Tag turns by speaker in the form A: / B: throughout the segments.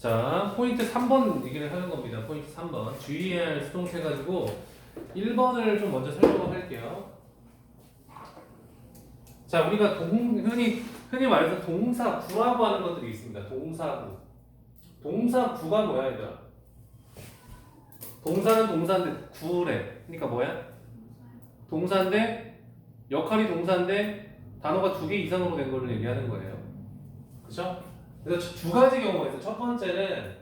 A: 자, 포인트 3번 얘기를 하는 겁니다. 포인트 3번. 주의해야 할 수동태 가지고 1번을 좀 먼저 설명을 할게요. 자, 우리가 동, 흔히, 흔히 말해서 동사 구라고 하는 것들이 있습니다. 동사 구. 동사 구가 뭐야, 얘들아? 동사는 동사인데 구래. 그러니까 뭐야? 동사인데 역할이 동사인데 단어가 두 개 이상으로 된 거를 얘기하는 거예요. 그죠? 그래서 두 가지 경우가 있어요. 첫 번째는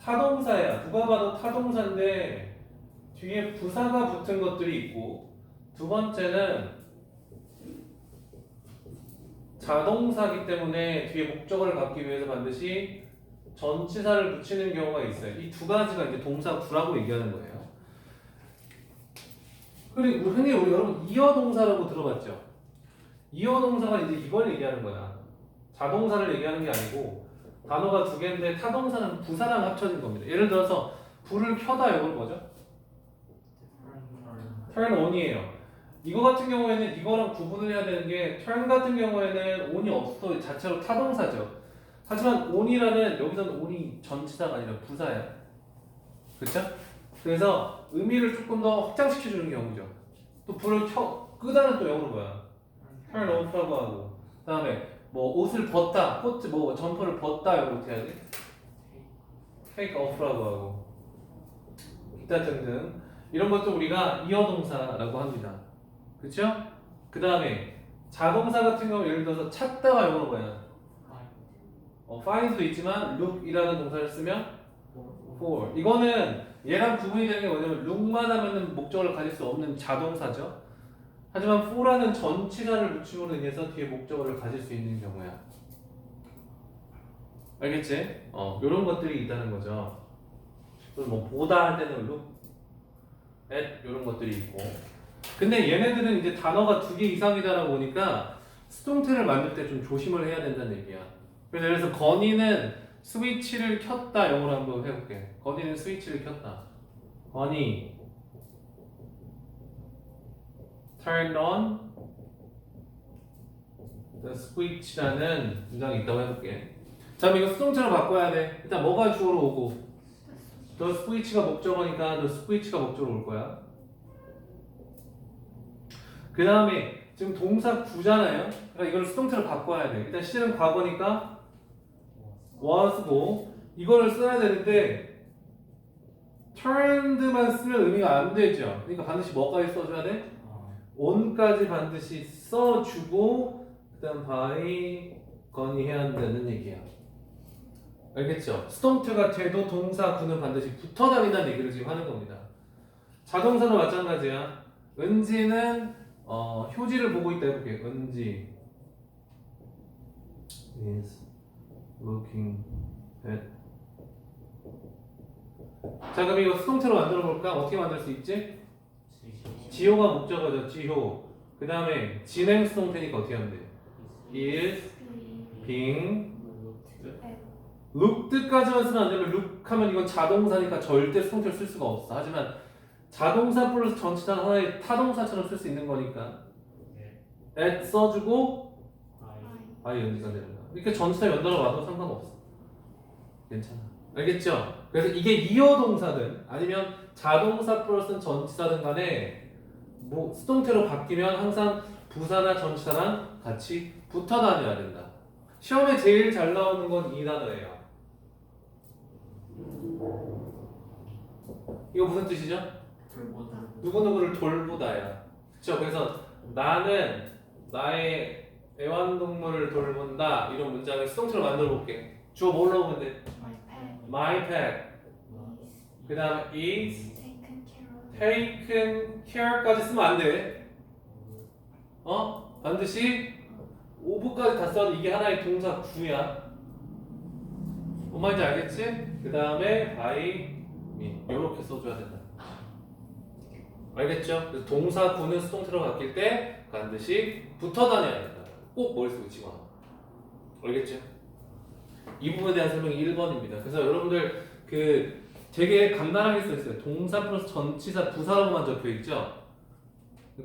A: 타동사야. 누가 봐도 타동사인데 뒤에 부사가 붙은 것들이 있고 두 번째는 자동사기 때문에 뒤에 목적어를 갖기 위해서 반드시 전치사를 붙이는 경우가 있어요. 이 두 가지가 이제 동사 구라고 얘기하는 거예요. 그리고 흔히 우리 여러분 이어 동사라고 들어봤죠? 이어 동사가 이제 이걸 얘기하는 거야. 자동사를 얘기하는 게 아니고 단어가 두 개인데 타동사는 부사랑 합쳐진 겁니다. 예를 들어서 불을 켜다 이걸 뭐죠? turn on이에요. 이거 같은 경우에는 이거랑 구분을 해야 되는 게 turn 같은 경우에는 on이 없어 자체로 타동사죠. 하지만 on이라는 여기서는 on이 전치사가 아니라 부사야. 그렇죠? 그래서 의미를 조금 더 확장시켜 주는 경우죠. 또 불을 켜 끄다는 또 영어로 뭐야? turn off라고 하고 그다음에 뭐 옷을 벗다, 코트 뭐 점퍼를 벗다 어떻게 해야 돼? take off라고 하고 기타 등등 이런 것도 우리가 이어 동사라고 합니다. 그렇죠? 그 다음에 자동사 같은 경우 예를 들어서 찾다가 영어로 뭐야? 어, find도 있지만 look이라는 동사를 쓰면 for 이거는 얘랑 구분이 되는 게 뭐냐면 look만 하면은 목적어를 가질 수 없는 자동사죠. 하지만 for라는 전치사를 붙임으로 인해서 뒤에 목적어를 가질 수 있는 경우야. 알겠지? 어, 이런 것들이 있다는 거죠. 그리고 뭐 보다 할 때는 look at 이런 것들이 있고. 근데 얘네들은 이제 단어가 두 개 이상이다라 보니까 수동태를 만들 때 좀 조심을 해야 된다는 얘기야. 그래서 건이는 스위치를 켰다 영어로 한번 해볼게. 건이는 스위치를 켰다. 건이 turned on the switch라는 문장이 있다고 해볼게. 자, 이거 수동태로 바꿔야 돼. 일단 뭐가 주어로 오고 the switch가 목적어니까 the switch가 목적어로 올 거야. 그 다음에 지금 동사 구잖아요. 그러니까 이걸 수동태로 바꿔야 돼. 일단 시제는 과거니까 was고 이거를 써야 되는데 turned만 쓰면 의미가 안 되죠. 그러니까 반드시 뭐까지 써줘야 돼? On까지 반드시 써주고 그다음 by 건의해야 한다는 얘기야. 알겠죠? 수동태가 돼도 동사 구는 반드시 붙어 다닌다는 얘기를 지금 하는 겁니다. 자동사도 마찬가지야. 은지는 어, 효지를 보고 있다 해볼게. 은지 is looking at 자 그럼 이거 수동태로 만들어 볼까? 어떻게 만들 수 있지? 지효가 목적어죠. 지효. 그 다음에 진행 수동태니까 어떻게 하면 돼? is being looked까지만 쓰면 안 되면 look 하면 이건 자동사니까 절대 수동태를 쓸 수가 없어. 하지만 자동사 플러스 전치사 하나의 타동사처럼 쓸 수 있는 거니까 at 써주고 아예 연기가 되는 거야. 이렇게 전치사 연달아 와도 상관없어. 괜찮아. 알겠죠? 그래서 이게 이어 동사든 아니면 자동사 플러스 전치사든 간에 뭐 수동태로 바뀌면 항상 부사나 전치사랑 같이 붙어 다녀야 된다. 시험에 제일 잘 나오는 건 이 단어예요. 이거 무슨 뜻이죠? 누구누구를 돌보다야. 그쵸? 그래서 나는 나의 애완동물을 돌본다. 이런 문장을 수동태로 만들어 볼게. 주어 뭘로 오면 돼? My pet. 그 다음 is taken care까지 쓰면 안 돼. 어? 반드시 오브까지 다 써도 이게 하나의 동사 구야. 뭔 말인지 알겠지? 그 다음에 by me. 이렇게 써줘야 된다. 알겠죠? 그래서 동사 구는 수동태로 바뀔 때 반드시 붙어 다녀야 된다. 꼭 머릿속에 집어넣어. 알겠죠? 이 부분에 대한 설명이 1번입니다. 그래서 여러분들 그 되게 간단하게 써 있어요. 동사 플러스 전치사 부사라고만 적혀 있죠?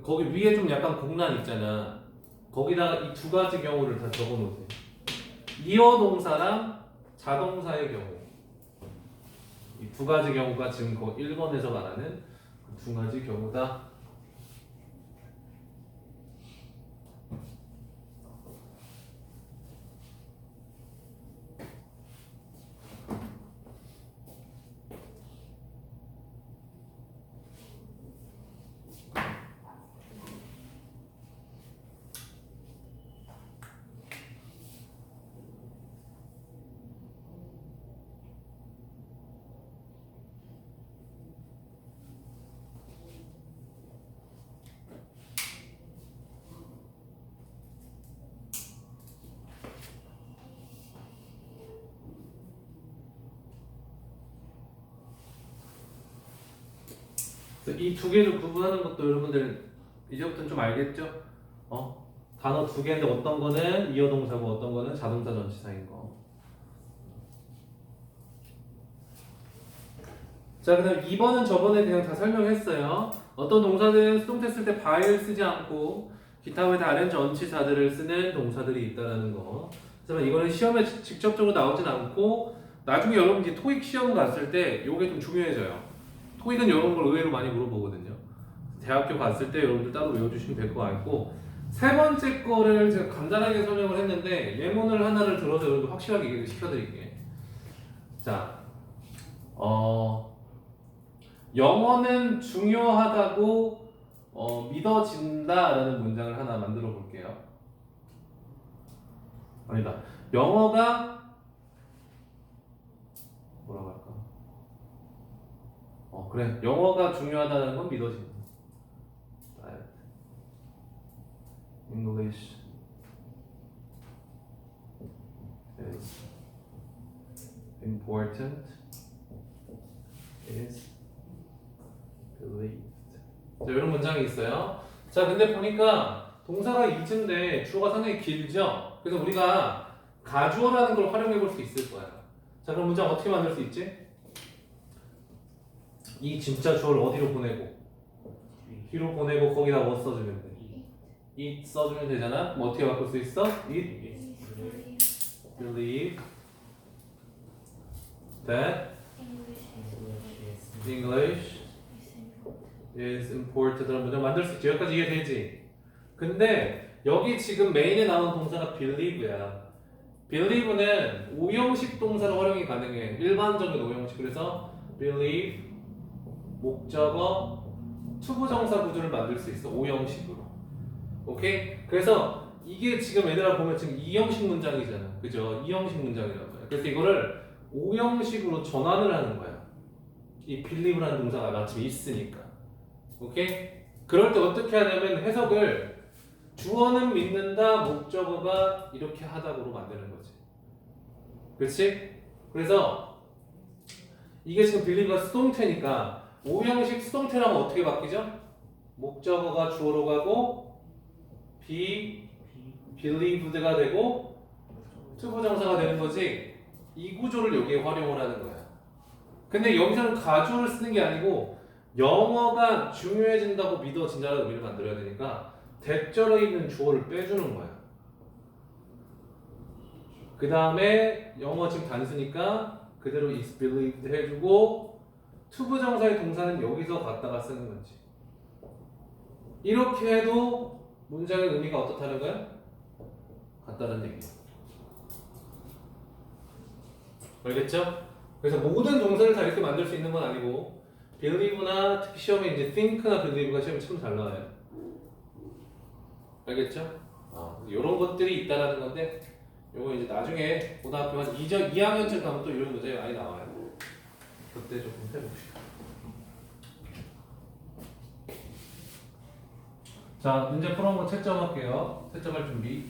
A: 거기 위에 좀 약간 공란 있잖아. 거기다가 이 두 가지 경우를 다 적어 놓으세요. 이어 동사랑 자동사의 경우 이 두 가지 경우가 지금 그 1번에서 말하는 그 두 가지 경우다. 이 두 개를 구분하는 것도 여러분들 이제부터는 좀 알겠죠? 어? 단어 두 개인데 어떤 거는 이어 동사고 어떤 거는 자동사 전치사인 거. 자, 그 다음 2번은 저번에 그냥 다 설명했어요. 어떤 동사들은 수동태 쓸때 바이를 쓰지 않고 기타 외 다른 전치사들을 쓰는 동사들이 있다라는 거. 하지만 이거는 시험에 지- 직접적으로 나오진 않고 나중에 여러분 이제 토익 시험 갔을 때 이게 좀 중요해져요. 토익은 이런 걸 의외로 많이 물어보거든요. 대학교 갔을 때 여러분들 따로 외워주시면 될 것 같고 세 번째 거를 제가 간단하게 설명을 했는데 예문을 하나를 들어서 여러분들 확실하게 얘기를 시켜드릴게. 자, 어, 영어는 중요하다고 어, 믿어진다라는 문장을 하나 만들어 볼게요. 아니다. 영어가 뭐라고 할까? 어 그래 영어가 중요하다는 건 믿어진다. English is important is believed. 자 이런 문장이 있어요. 자 근데 보니까 동사가 is인데 주어가 상당히 길죠. 그래서 우리가 가주어라는 걸 활용해 볼 수 있을 거야. 자 그럼 문장 어떻게 만들 수 있지? 이 진짜 주어를 어디로 보내고 히로 보내고 거기다 뭐 써주면 돼? it 써주면 되잖아. 뭐 어떻게 바꿀 수 있어? it believe that English is important 문장 만들 수 있지. 여기까지 이해되지? 근데 여기 지금 메인에 나온 동사가 believe야. believe는 오형식 동사로 활용이 가능해. 일반적인 오형식. 그래서 believe 목적어 투부정사 구조를 만들 수 있어. 오형식으로. 오케이? 그래서 이게 지금 얘들아 보면 지금 이형식 문장이잖아. 그죠? 이형식 문장이란 말이야. 그래서 이거를 오형식으로 전환을 하는 거야. 이 believe라는 동사가 마침 있으니까. 오케이? 그럴 때 어떻게 하냐면 해석을 주어는 믿는다, 목적어가 이렇게 하다고로 만드는 거지. 그렇지? 그래서 이게 지금 빌리브가 수동태니까 오형식 수동태라면 어떻게 바뀌죠? 목적어가 주어로 가고 be believed가 되고 투부정사가 되는 거지. 이 구조를 여기에 활용을 하는 거야. 근데 여기서는 가주어를 쓰는 게 아니고 영어가 중요해진다고 믿어진다는 의미를 만들어야 되니까 대절에 있는 주어를 빼주는 거야. 그 다음에 영어 지금 단수니까 그대로 is believed 해주고 투부정사의 동사는 여기서 갖다가 쓰는 거지. 이렇게 해도 문장의 의미가 어떻다는 거야? 같다는 얘기야. 알겠죠? 그래서 모든 동사를 다 이렇게 만들 수 있는 건 아니고 believe나 특히 시험에 이제 think나 believe가 시험에 참 잘 나와요. 알겠죠? 어, 이런 것들이 있다라는 건데 요거 이제 나중에 고등학교 한 2저, 2학년쯤 가면 또 이런 문제가 많이 나와요. 그때 조금 해봅시다. 자, 문제 풀어온 거 채점할게요. 채점할 준비.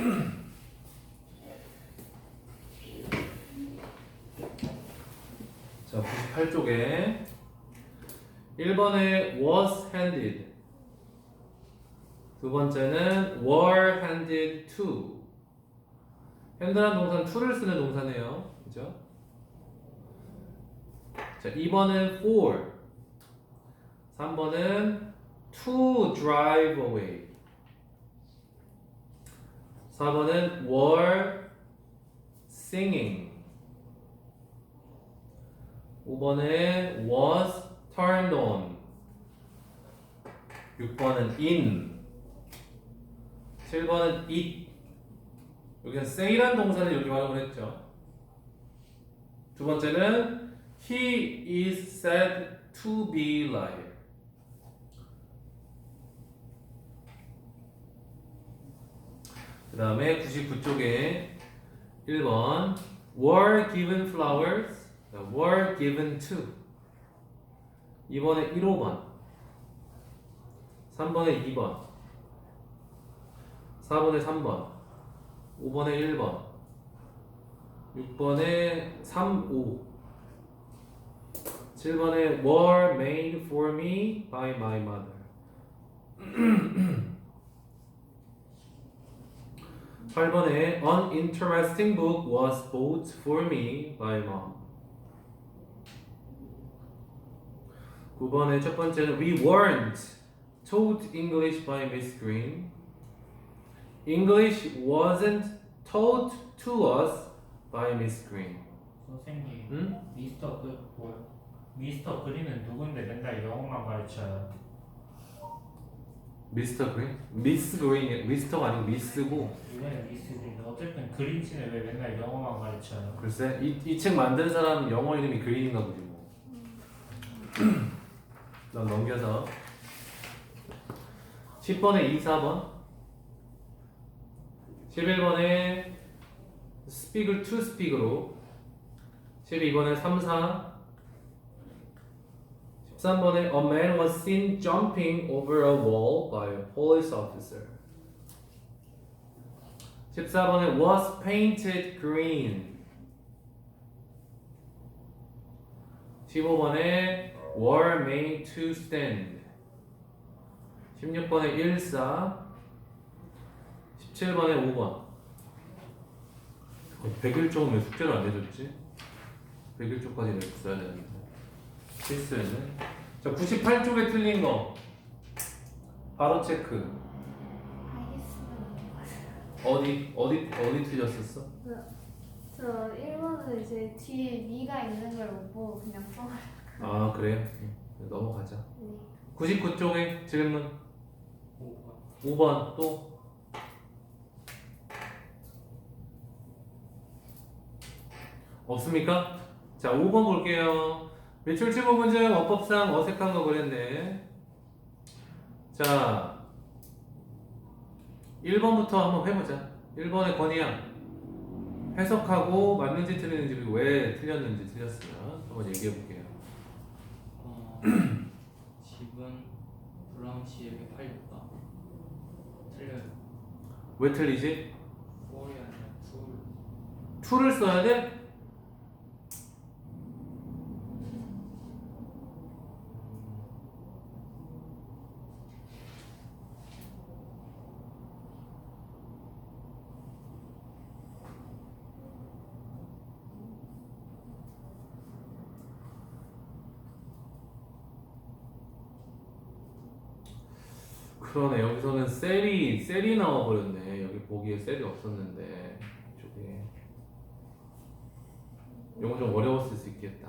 A: 자, 98쪽에 1번에 was handed 두 번째는 were handed to 핸드란 동사는 to를 쓰는 동사네요. 그죠? 자, 2번은 for 3번은 to drive away 4번은 were singing 5번에 was turned on 6번은 in 7번은 it 여기서 say란 동사를 여기 활용을 했죠 두 번째는 he is said to be liar 그 다음에 99쪽에 1번 were given flowers were given to 2번에 1호번 3번에 2번 4번에 3번 5번에 1번 6번에 3, 5 7번에 were made for me by my mother 8번에 An interesting book was bought for me by mom 9번에 첫 번째는 We weren't taught English by Miss Green English wasn't taught to us by Miss Green.
B: 선생님
A: 응?
B: 미스터 그 뭐, 미스터 그린은 누군데 맨날 영어만 가르쳐요?
A: 미스터 그린? 미스 그린 미스터가 아니고 미스고.
B: 이번에 미스 그린? 어쨌든 그린치는 왜 맨날 영어만 가르쳐요?
A: 글쎄 이이책 만든 사람 영어 이름이 그린인가 보지 뭐. 난 넘겨서. 10번에 2, 4번 11번에 speak to speak으로 12번에 3, 4 13번에 a man was seen jumping over a wall by a police officer 14번에 was painted green 15번에 were made to stand 16번에 1, 4 17번에 5번 101쪽은 왜 숙제를 안 해줬지? 101쪽까지 냈어야 되는데 실수했네 자 98쪽에 틀린 거 바로 체크. 어디 어디 어디 틀렸었어?
C: 저 1번은 이제 뒤에 미가 있는 걸못 보고 그냥 써요.
A: 아 그래요? 응, 넘어가자
C: 네.
A: 99쪽에 질문
B: 5번
A: 5번 또 없습니까? 자 5번 볼게요 매출 출고분 중 어법상 어색한 거 그랬네 자 1번부터 한번 해보자 1번의 건의양 해석하고 맞는지 틀리는지 왜 틀렸는지 틀렸으면 한번 얘기해 볼게요
D: 어, 집은 브라운 씨에게 팔렸다. 틀려요.
A: 왜 틀리지?
D: for이 아니라 to를.
A: to를 써야 돼? 그러네 여기서는 셀이 나와버렸네. 여기 보기에 셀이 없었는데 이쪽에. 이거 좀 어려웠을 수 있겠다.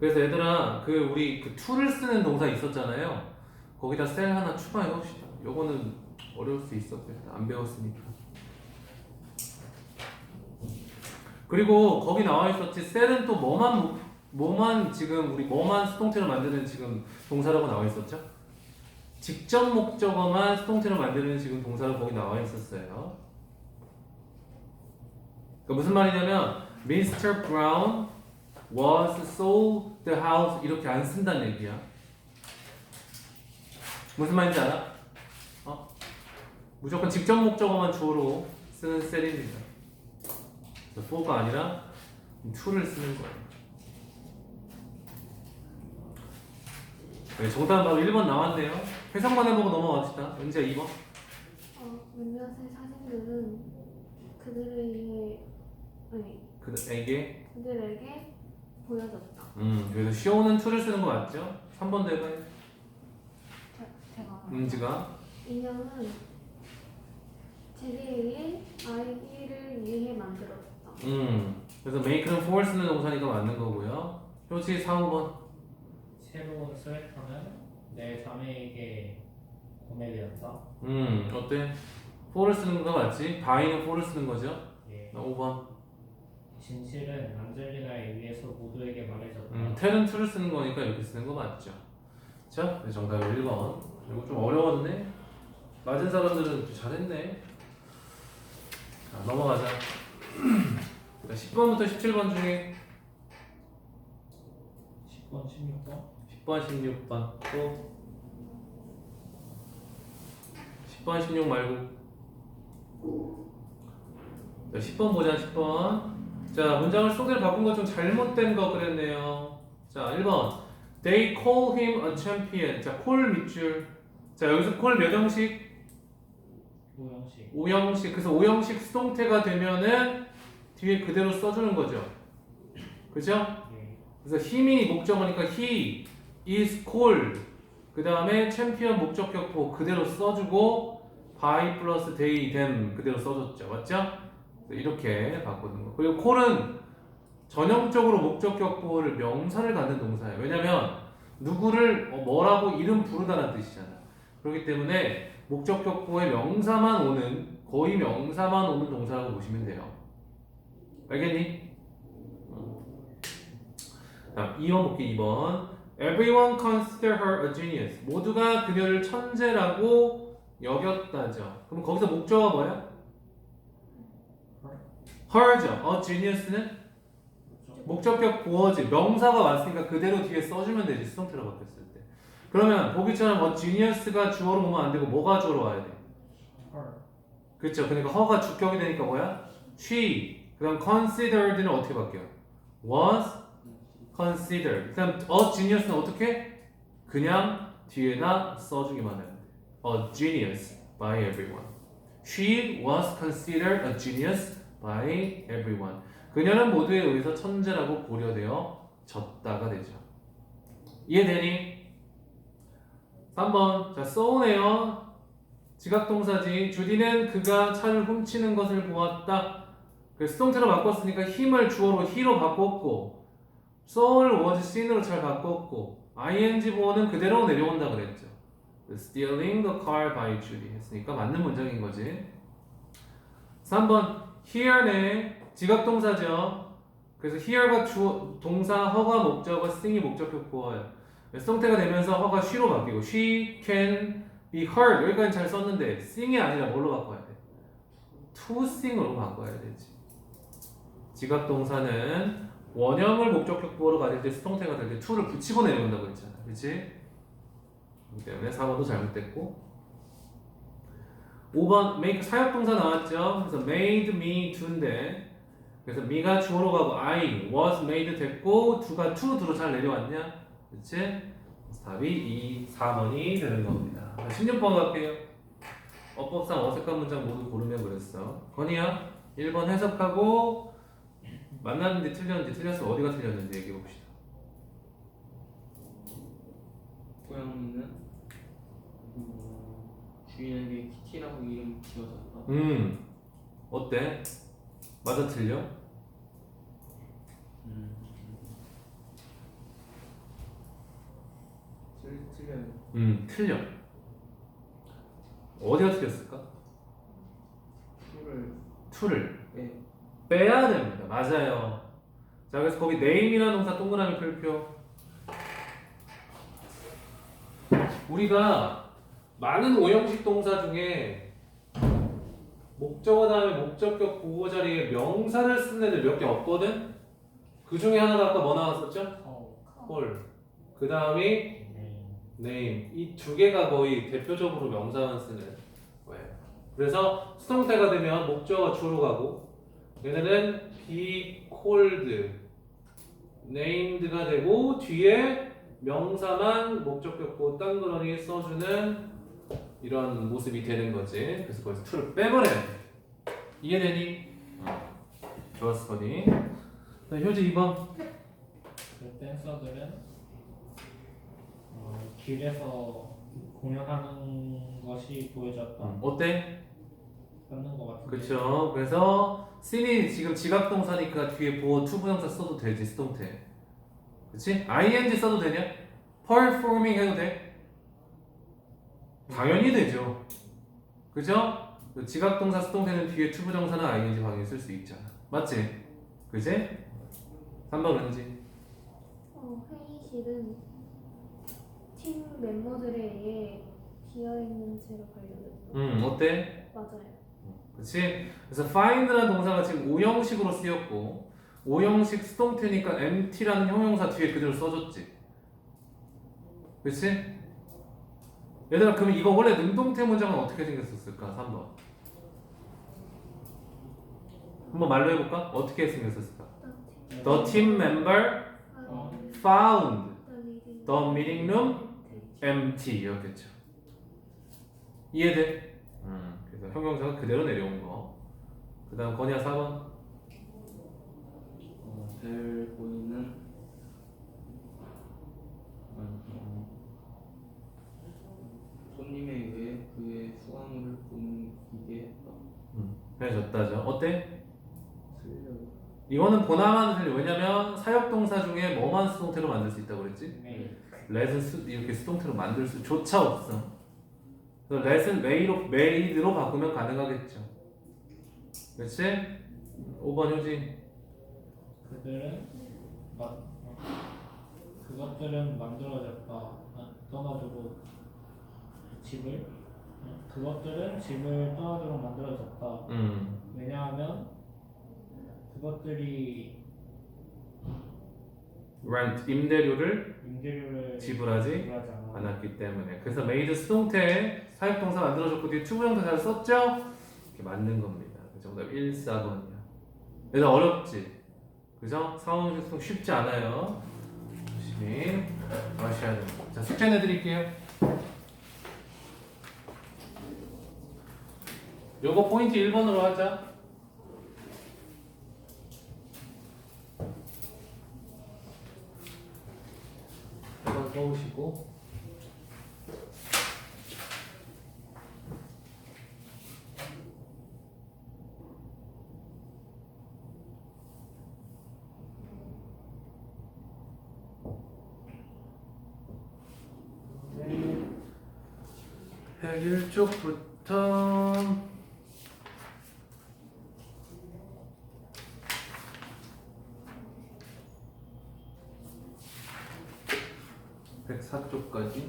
A: 그래서 얘들아 그 우리 그 to를 쓰는 동사 있었잖아요. 거기다 셀 하나 추가해 봅시다. 요거는 어려울 수 있었겠다 안 배웠으니까. 그리고 거기 나와 있었지. 셀은 또 뭐만 뭐만 지금 우리 뭐만 수동태로 만드는 지금 동사라고 나와 있었죠? 직접 목적어만 수동태로 만드는 지금 동사로 거기 나와 있었어요. 그러니까 무슨 말이냐면 Mr. Brown was sold the house 이렇게 안 쓴다는 얘기야. 무슨 말인지 알아? 어? 무조건 직접 목적어만 주어로 쓰는 셀입니다. 그래서 for가 아니라 to를 쓰는 거예요. 네, 정답은 바로 1번 나왔네요. 해석만 해보고 넘어갑시다. 은지야 2번.
C: 어, 몇몇의 사진들은 그들에게 아니
A: 그에게
C: 그들에게 보여졌다.
A: 음 그래서 show는 to를 쓰는 거 맞죠? 3번도 해봐요. 음지가
C: 인형은 제리에게 아이를 위해 만들었다.
A: 음 그래서 make는 for 쓰는 동사니까 맞는 거고요 효지 4, 5번
B: 새로운 스웨터는 내 자매에게 구매되었다.
A: 음 어때? for를 쓰는 거 맞지? buy는 for를 쓰는 거죠?
B: 예.
A: 5번
B: 진실은 안젤리나에 의해서 모두에게 말해졌다.
A: 음, tell은 to를 쓰는 거니까 이렇게 쓰는 거 맞죠? 자, 네, 정답 1번 이거 좀 어려웠네 맞은 사람들은 좀 잘했네 자, 넘어가자 자, 10번부터 17번 중에
B: 10번, 16번.
A: 10번, 16번 또 10번, 16 말고 자, 10번 보자 10번 자 문장을 소개를 바꾼 거좀 잘못된 거 그랬네요 자 1번 They call him a champion 자 call 밑줄 자 여기서 call 몇 형식?
B: 오형식.
A: 5형식 그래서 5형식 수동태가 되면은 뒤에 그대로 써주는 거죠 그죠?
B: 예.
A: 그래서 힘이 목적어니까 he is called. 그 다음에 챔피언 목적격보 그대로 써주고 by 플러스 they them 그대로 써줬죠. 맞죠? 이렇게 바꾸는 거. 그리고 call은 전형적으로 목적격보를 명사를 갖는 동사예요. 왜냐면 누구를 어, 뭐라고 이름 부르다는 뜻이잖아. 그렇기 때문에 목적격보에 명사만 오는 거의 명사만 오는 동사라고 보시면 돼요. 알겠니? 자, 2번 볼게 2번. Everyone consider her a genius. 모두가 그녀를 천재라고 여겼다죠. 그럼 거기서 목적어가 뭐야? her죠. a genius는 목적격 보어지. 명사가 왔으니까 그대로 뒤에 써주면 되지. 수동태로 바뀌었을 때. 그러면 보기처럼 a genius가 주어로 오면 안 되고 뭐가 주어로 와야 돼?
B: 헐.
A: 그렇죠. 그러니까 허가 주격이 되니까 뭐야? she. 그다음 considered는 어떻게 바뀌어? was considered. 그다음 a genius는 어떻게? 그냥 뒤에다 써주기만 돼. A genius by everyone. She was considered a genius by everyone. 그녀는 모두에 의해서 천재라고 고려되어졌다가 되죠. 이해되니? 3번. 자, 써오네요. 지각동사지. 주디는 그가 차를 훔치는 것을 보았다. 그래서 수동태로 바꿨으니까 힘을 주어로 he로 바꿨고 soul was seen으로 잘 바꿨고 ing 보어는 그대로 내려온다 그랬죠. Stealing the car by Judy 했으니까 맞는 문장인 거지. 3번 here네 지각동사죠. 그래서 here가 주 동사 허가 목적어 sing이 목적격 보어요. 수동태가 되면서 허가 she로 바뀌고 she can be heard 여기까지 잘 썼는데 sing이 아니라 뭘로 바꿔야 돼? to sing으로 바꿔야 되지. 지각동사는 원형을 목적격 보어로 가질 때 수동태가 될 때 to를 붙이고 내려온다고 했잖아. 그렇지? 그렇기 때문에 4번도 잘못됐고 5번 make 사역동사 나왔죠. 그래서 made me do인데 그래서 me가 주어로 가고 I was made 됐고 do가 to do로 잘 내려왔냐? 그래서 답이 이 4번이 되는 겁니다. 16번 갈게요. 어법상 어색한 문장 모두 고르면 그랬어. 건이야 1번 해석하고 만났는데 틀렸는지 틀렸어 어디가 틀렸는지 얘기해 봅시다.
D: 고양이는 음, 주인에게 키티라고 이름 지어졌다.
A: 음 어때? 맞아 틀려?
D: 음. 틀 틀려요.
A: 음 틀려. 어디가 틀렸을까?
D: 풀을
A: to를
D: 빼.
A: 빼야 됩니다. 맞아요. 자 그래서 거기 name이라는 동사 동그라미 별표. 우리가 많은 오형식 동사 중에 목적어 다음에 목적격 보호 자리에 명사를 쓰는 애들 몇 개 없거든. 그 중에 하나가 아까 뭐 나왔었죠?
B: 커.
A: 홀. 그 다음이
B: 네.
A: name 이두 개가 거의 대표적으로 명사만 쓰는 거예요. 그래서 수동태가 되면 목적어가 주로 가고 얘네는 be called, named가 되고 뒤에 명사만 목적격보 딴그러니 써주는 이런 모습이 되는 거지. 그래서 거기서 to를 빼버려야 돼. 이해되니? 어. 좋았어, 거니. 자, 효지 2번.
B: 그 댄서들은 어, 길에서 공연하는 것이 보여졌다.
A: 음, 어때?
B: 맞는 것 같은데.
A: 그렇죠. 그래서 씬이 지금 지각동사니까 뒤에 보어 투부정사 써도 되지 수동태. 그렇지? ing 써도 되냐? performing 해도 돼? 당연히 되죠. 그죠? 그 지각동사 수동태는 뒤에 투부정사나 ing 방향 쓸수 있잖아. 맞지? 그지? 3번 왠지.
C: 어, 회의실은 팀 멤버들에 의해 비어있는 채로 관련됐다.
A: 음 어때?
C: 맞아요.
A: 그렇지? 그래서 find라는 동사가 지금 오형식으로 쓰였고 오형식 수동태니까 empty라는 형용사 뒤에 그대로 써줬지. 그렇지? 얘들아 그럼 이거 원래 능동태 문장은 어떻게 생겼었을까? 3번. 한번 말로 해볼까? 어떻게 생겼었을까? The team member
C: 아,
A: found
C: the
A: meeting room empty였겠죠. 이해돼? 음, 그래서 형용사가 그대로 내려온 거. 그 다음 건이야 4번.
D: 어, 벨 보이는 어, 손님에 의해 그의 수강을 옮기게 했다.
A: 해줬다죠. 어때? 이거는 보나마는 틀려. 왜냐면 사역동사 중에 뭐만 수동태로 만들 수 있다고 그랬지?
B: 네.
A: let은 수, 이렇게 수동태로 만들 수조차 없어. 그래서 let은 made로, made로 바꾸면 가능하겠죠. 그렇지? 5번 효진.
B: 그들은 마, 어, 그것들은 만들어졌다. 아, 떠나도록 집을 어, 그것들은 집을 떠나도록 만들어졌다.
A: 음.
B: 왜냐하면 그것들이
A: rent 임대료를
B: 임대료를
A: 지불하지
B: 지불하지.
A: 않았기 때문에 그래서 made 수동태 사역동사 만들어줬고 뒤에 투부정사 잘 썼죠? 이렇게 맞는 겁니다. 그 정답 1, 4번이야. 얘들 어렵지? 그죠? 상황 수동 쉽지 않아요. 열심히 하셔야 됩니다. 자 숙제 내드릴게요. 요거 포인트 1번으로 하자. 한번 써보시고 백일 쪽부터 백사 쪽까지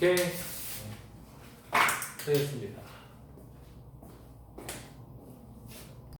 A: qué?